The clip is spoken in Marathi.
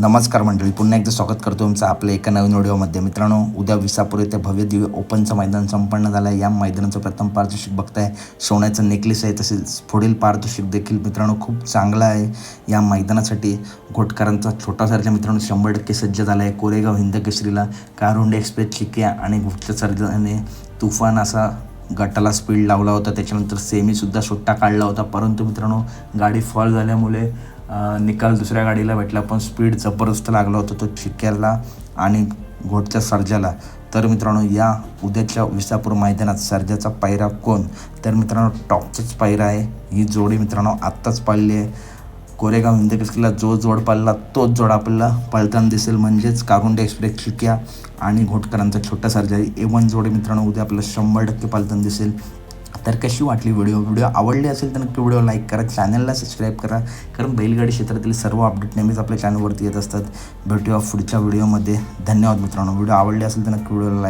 नमस्कार मंडळी पुन्हा एकदा स्वागत करतो तुमचं आपल्या एका नवीन व्हिडिओमध्ये. मित्रांनो उद्या विसापूर येथे भव्य दिव्य ओपनचं मैदान संपन्न झालं आहे. या मैदानाचं प्रथम पारितोषिक बघताय. सोन्याचं नेकलेस आहे तसेच पुढील पारितोषिक देखील मित्रांनो खूप चांगलं आहे. या मैदानासाठी घोटकरांचा छोटा सर्जा मित्रांनो शंभर टक्के सज्ज झाला आहे. कोरेगाव हिंद केसरीला कारुंडे एक्सप्रेस चिक्या आणि घोटच्या सर्जाने तुफान असा गटाला स्पीड लावला होता. त्याच्यानंतर सेमीसुद्धा सुट्टा काढला होता. परंतु मित्रांनो गाडी फॉल झाल्यामुळे निकाल दुसऱ्या गाडीला भेटला पण स्पीड जबरदस्त लागला होता तो चिक्याला आणि घोटच्या सर्जाला. तर मित्रांनो या उद्याच्या विसापूर मैदानात सर्जाचा पायरा कोण? तर मित्रांनो टॉपचाच पायरा आहे. ही जोडी मित्रांनो आत्ताच पाळली आहे. कोरेगाव हिंदकेसरीला जो जोड पाळला तोच जोड आपल्याला पळताना दिसेल. म्हणजेच कारुंडे एक्सप्रेस चिक्या आणि घोटकरांचा छोटा सर्जारी ए वन जोडी मित्रांनो उद्या आपल्याला शंभर टक्के पाळताना दिसेल. तर कशी वाटली व्हिडिओ व्हिडिओ आवडली असेल तर नक्की व्हिडिओ लाईक करा. चॅनलला सबस्क्राईब करा. कारण बैलगाडी क्षेत्रातील सर्व अपडेट नेहमीच आपल्या चॅनलवरती येत असतात. भेटूया पुढच्या व्हिडिओमध्ये धन्यवाद मित्रांनो. व्हिडिओ आवडली असेल तर नक्की व्हिडिओला लाईक